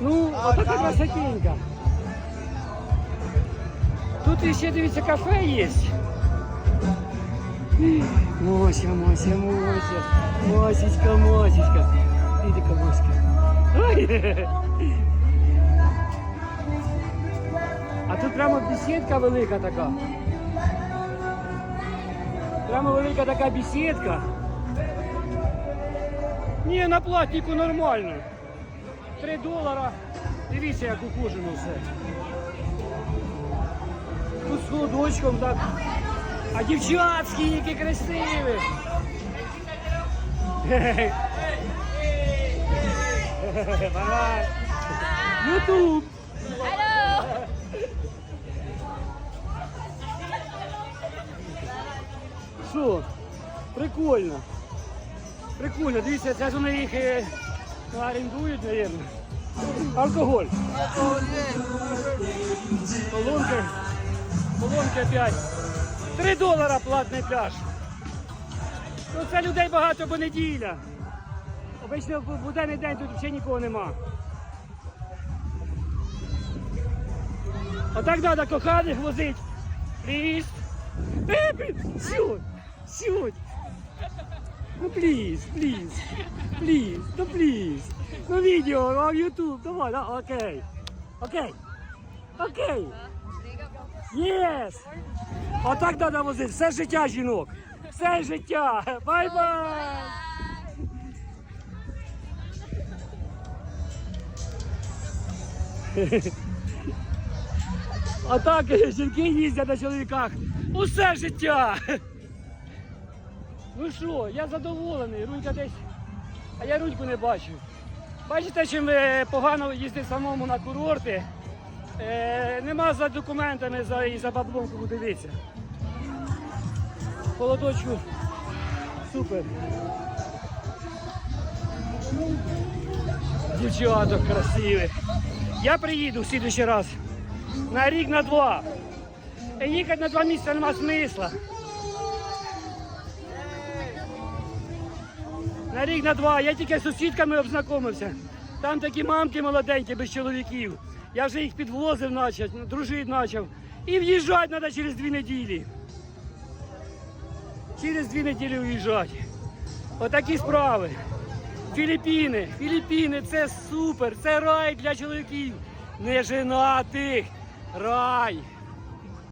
Ну, отака красотенька. Тут іще, дивіться, кафе є. Мося, Мося, Мося. Мосечка, Мосечка. Іди, Моська. А тут прямо бесідка велика така. Прямо велика така бесідка. Ні, на платнику нормально. 3 долара. Дивіться, як укужено все. Тут з холодочком так. А дівчатські, які красиві. Ютуб. Що? Прикольно. Прикольно. Дивіться, це ж вони їх е, орендують, мабуть. Алкоголь. Колонки. Колонки опять. 3 долара платний пляж. Ну це людей багато, бо неділя. Обично в буденний день тут взагалі нікого нема. Отак треба коханих возить. Пліз. Е, сюд, сюд. Ну пліз, пліз, пліз, ну пліз. Ну відео, а в Ютуб, давай, да, окей. Окей. Окей. Єс! Отак треба возити. Все життя жінок. Все життя. Бай-бай! А так жінки їздять на чоловіках. Усе життя. Ну що, я задоволений. Рунька десь. А я руньку не бачу. Бачите, чим е, погано їздити самому на курорти. Е, нема за документами за, і за баблом кому дивитися. Холодочку супер. Дівчаток красивих. Я приїду в слідуючий раз. На рік, на два. Е, Їхати на два місяці нема смисла. На рік, на два. Я тільки з сусідками обзнайомився. Там такі мамки молоденькі, без чоловіків. Я вже їх підвозив, начав, дружити почав. І в'їжджати треба через дві неділі. Через дві неділі виїжджати. Отакі справи. Філіппіни. Філіппіни це супер, це рай для чоловіків. Неженатих. Рай.